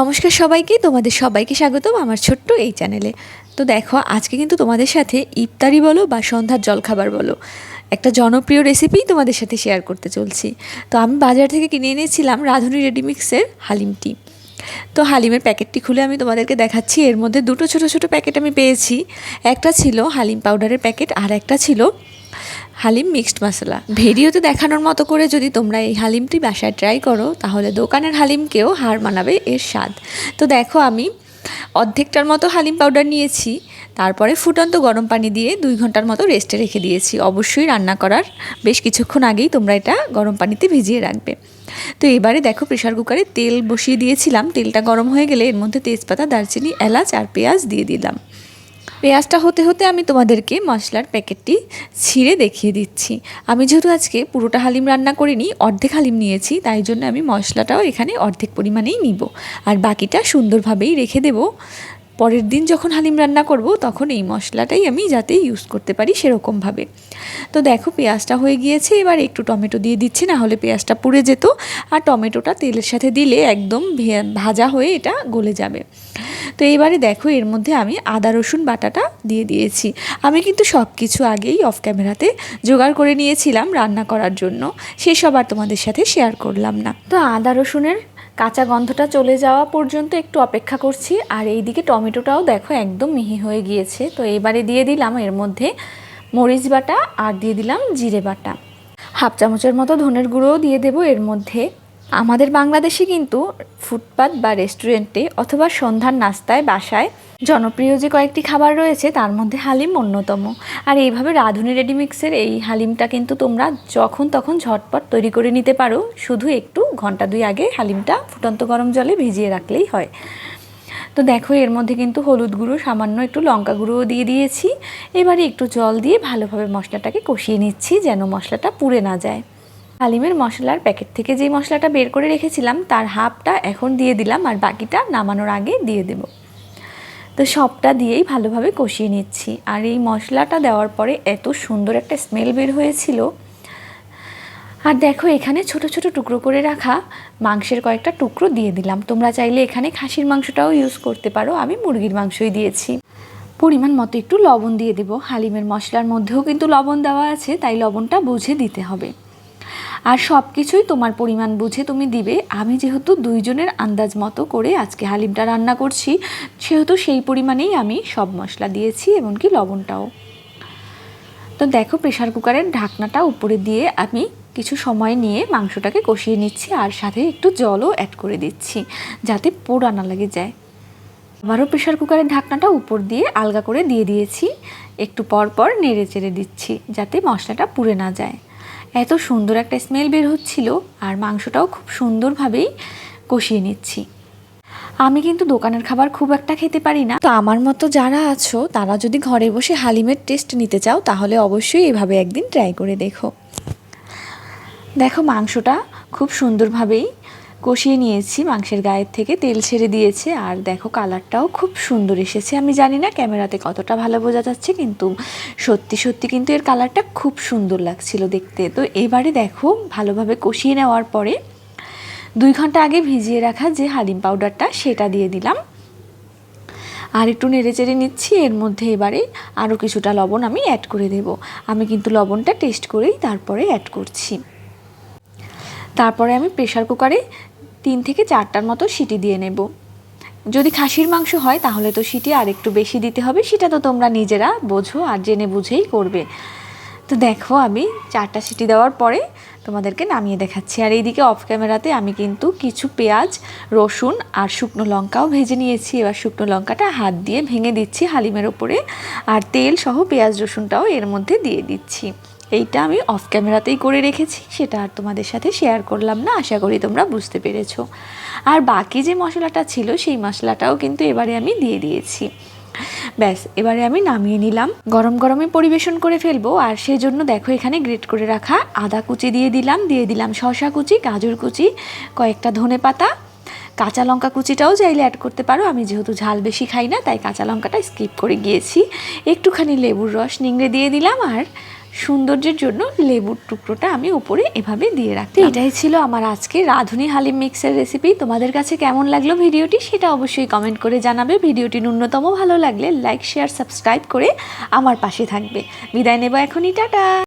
নমস্কার সবাইকে, তোমাদের সবাইকে স্বাগতম আমার ছোট্ট এই চ্যানেলে। তো দেখো, আজকে কিন্তু তোমাদের সাথে ইফতারি বলো বা সন্ধ্যার জলখাবার বলো, একটা জনপ্রিয় রেসিপি তোমাদের সাথে শেয়ার করতে চলছি। তো আমি বাজার থেকে কিনে এনেছিলাম রাঁধুনি রেডিমিক্সের হালিমটি তো হালিমের প্যাকেটটি খুলে আমি তোমাদেরকে দেখাচ্ছি। এর মধ্যে দুটো ছোট ছোট প্যাকেট আমি পেয়েছি। একটা ছিল হালিম পাউডারের প্যাকেট আর একটা ছিল হালিম মিক্সড মশলা। ভিডিওতে দেখানোর মতো করে যদি তোমরা এই হালিমটি বাসায় ট্রাই করো, তাহলে দোকানের হালিমকেও হার মানাবে এর স্বাদ। তো দেখো আমি অর্ধেকটার মতো হালিম পাউডার নিয়েছি, তারপরে ফুটন্ত গরম পানি দিয়ে দুই ঘণ্টার মতো রেস্টে রেখে দিয়েছি। অবশ্যই রান্না করার বেশ কিছুক্ষণ আগেই তোমরা এটা গরম পানিতে ভিজিয়ে রাখবে। তো এবারে দেখো প্রেশার কুকারে তেল বসিয়ে দিয়েছিলাম। তেলটা গরম হয়ে গেলে এর মধ্যে তেজপাতা, দারচিনি, এলাচ আর পেঁয়াজ দিয়ে দিলাম। পেঁয়াজটা হতে হতে আমি তোমাদেরকে মশলার প্যাকেটটি ছিঁড়ে দেখিয়ে দিচ্ছি। আমি যেহেতু আজকে পুরোটা হালিম রান্না করিনি, অর্ধেক হালিম নিয়েছি, তাই জন্য আমি মশলাটাও এখানে অর্ধেক পরিমাণেই নিব। আর বাকিটা সুন্দরভাবেই রেখে দেব। পরের দিন যখন হালিম রান্না করব, তখন এই মশলাটাই আমি যাতে ইউজ করতে পারি সেরকমভাবে। তো দেখো, পেঁয়াজটা হয়ে গিয়েছে, এবার একটু টমেটো দিয়ে দিচ্ছি, না হলে পেঁয়াজটা পুড়ে যেত। আর টমেটোটা তেলের সাথে দিলে একদম ভাজা হয়ে এটা গলে যাবে। তো এবারে দেখো, এর মধ্যে আমি আদা, রসুন, বাটাটা দিয়ে দিয়েছি। আমি কিন্তু সব কিছু আগেই অফ ক্যামেরাতে জোগাড় করে নিয়েছিলাম রান্না করার জন্য। সেসব আর তোমাদের সাথে শেয়ার করলাম না। তো আদা, রসুনের কাঁচা গন্ধটা চলে যাওয়া পর্যন্ত একটু অপেক্ষা করছি, আর এই দিকে টমেটোটাও দেখো একদম মিহি হয়ে গিয়েছে। তো এবারে দিয়ে দিলাম এর মধ্যে মরিচ বাটা, আর দিয়ে দিলাম জিরে বাটা। হাফ চামচের মতো ধনের গুঁড়োও দিয়ে দেবো এর মধ্যে। আমাদের বাংলাদেশে কিন্তু ফুটপাত বা রেস্টুরেন্টে অথবা সন্ধ্যার নাস্তায় বাসায় জনপ্রিয় যে কয়েকটি খাবার রয়েছে, তার মধ্যে হালিম অন্যতম। আর এইভাবে রাঁধুনি রেডিমিক্সের এই হালিমটা কিন্তু তোমরা যখন তখন ঝটপট তৈরি করে নিতে পারো। শুধু একটু ঘণ্টা দুই আগে হালিমটা ফুটন্ত গরম জলে ভিজিয়ে রাখলেই হয়। তো দেখো, এর মধ্যে কিন্তু হলুদ গুঁড়ো, সামান্য একটু লঙ্কা গুঁড়োও দিয়ে দিয়েছি। এবারে একটু জল দিয়ে ভালোভাবে মশলাটাকে কষিয়ে নিচ্ছি যেন মশলাটা পুড়ে না যায়। হালিমের মশলার প্যাকেট থেকে যে মশলাটা বের করে রেখেছিলাম, তার হাফটা এখন দিয়ে দিলাম আর বাকিটা নামানোর আগে দিয়ে দেব। তো সবটা দিয়েই ভালোভাবে কষিয়ে নিচ্ছি। আর এই মশলাটা দেওয়ার পরে এত সুন্দর একটা স্মেল বের হয়েছিল। আর দেখো, এখানে ছোট ছোট টুকরো করে রাখা মাংসের কয়েকটা টুকরো দিয়ে দিলাম। তোমরা চাইলে এখানে খাসির মাংসটাও ইউজ করতে পারো। আমি মুরগির মাংসই দিয়েছি। পরিমাণ মতো একটু লবণ দিয়ে দেবো। হালিমের মশলার মধ্যেও কিন্তু লবণ দেওয়া আছে, তাই লবণটা বুঝে দিতে হবে। আর সব কিছুই তোমার পরিমাণ বুঝে তুমি দিবে। আমি যেহেতু দুইজনের আন্দাজ মতো করে আজকে হালিমটা রান্না করছি, সেহেতু সেই পরিমাণেই আমি সব মশলা দিয়েছি এমনকি লবণটাও। তো দেখো প্রেশার কুকারের ঢাকনাটা উপরে দিয়ে আমি কিছু সময় নিয়ে মাংসটাকে কষিয়ে নিচ্ছি আর সাথে একটু জলও অ্যাড করে দিচ্ছি, যাতে পোড়া না লাগে যায়। আবারও প্রেশার কুকারের ঢাকনাটা উপর দিয়ে আলগা করে দিয়ে দিয়েছি। একটু পর পর নেড়ে চেড়ে দিচ্ছি, যাতে মশলাটা পুড়ে না যায়। এত সুন্দর একটা স্মেল বের হচ্ছিল আর মাংসটাও খুব সুন্দরভাবেই কষিয়ে নিচ্ছি। আমি কিন্তু দোকানের খাবার খুব একটা খেতে পারি না। তো আমার মতো যারা আছো, তারা যদি ঘরে বসে হালিমের টেস্ট নিতে চাও, তাহলে অবশ্যই এভাবে একদিন ট্রাই করে দেখো। দেখো মাংসটা খুব সুন্দরভাবেই কষিয়ে নিয়েছি, মাংসের গায়ের থেকে তেল ছেড়ে দিয়েছে আর দেখো কালারটাও খুব সুন্দর এসেছে। আমি জানি না ক্যামেরাতে কতটা ভালো বোঝা যাচ্ছে, কিন্তু সত্যি সত্যি কিন্তু এর কালারটা খুব সুন্দর লাগছিল দেখতে। তো এবারে দেখো ভালোভাবে কষিয়ে নেওয়ার পরে দুই ঘণ্টা আগে ভিজিয়ে রাখা যে হালিম পাউডারটা সেটা দিয়ে দিলাম। আর একটু নেড়ে চেড়ে নিচ্ছি, এর মধ্যে এবারে আরও কিছুটা লবণ আমি অ্যাড করে দেব। আমি কিন্তু লবণটা টেস্ট করেই তারপরে অ্যাড করছি। তারপরে আমি প্রেশার কুকারে তিন থেকে চারটার মতো সিটি দিয়ে নেব। যদি খাসির মাংস হয়, তাহলে তো সিটি আর একটু বেশি দিতে হবে। সেটা তো তোমরা নিজেরা বোঝো আর জেনে বুঝেই করবে। তো দেখো আমি চারটা সিটি দেওয়ার পরে তোমাদেরকে নামিয়ে দেখাচ্ছি। আর এইদিকে অফ ক্যামেরাতে আমি কিন্তু কিছু পেঁয়াজ, রসুন আর শুকনো লঙ্কাও ভেজে নিয়েছি। এবার শুকনো লঙ্কাটা হাত দিয়ে ভেঙে দিচ্ছি হালিমের ওপরে। আর তেল সহ পেঁয়াজ, রসুনটাও এর মধ্যে দিয়ে দিচ্ছি। এইটা আমি অফ ক্যামেরাতেই করে রেখেছি, সেটা আর তোমাদের সাথে শেয়ার করলাম না, আশা করি তোমরা বুঝতে পেরেছ। আর বাকি যে মশলাটা ছিল, সেই মশলাটাও কিন্তু এবারে আমি দিয়ে দিয়েছি। ব্যাস, এবারে আমি নামিয়ে নিলাম। গরম গরমে পরিবেশন করে ফেলব, আর সেই জন্য দেখো এখানে গ্রেট করে রাখা আদা কুচি দিয়ে দিলাম দিয়ে দিলাম শশা কুচি, গাজর কুচি, কয়েকটা ধনে পাতা, কাঁচা লঙ্কা কুচিটাও চাইলে অ্যাড করতে পারো, আমি যেহেতু ঝাল বেশি খাই না, তাই কাঁচা লঙ্কাটা স্কিপ করে গিয়েছি। একটুখানি লেবুর রস নিংড়ে দিয়ে দিলাম, আর সৌন্দর্যের জন্য লেবুর টুকরোটা আমি উপরে এভাবে দিয়ে রাখি এটাই ছিল আমার আজকে রাঁধুনি হালিম মিক্সের রেসিপি তোমাদের কাছে কেমন লাগল ভিডিওটি সেটা অবশ্যই কমেন্ট করে জানাবে। ভিডিওটি ন্যূনতম ভালো লাগলে লাইক শেয়ার সাবস্ক্রাইব করে আমার পাশে থাকবে। বিদায় নেব এখনই, টাটা!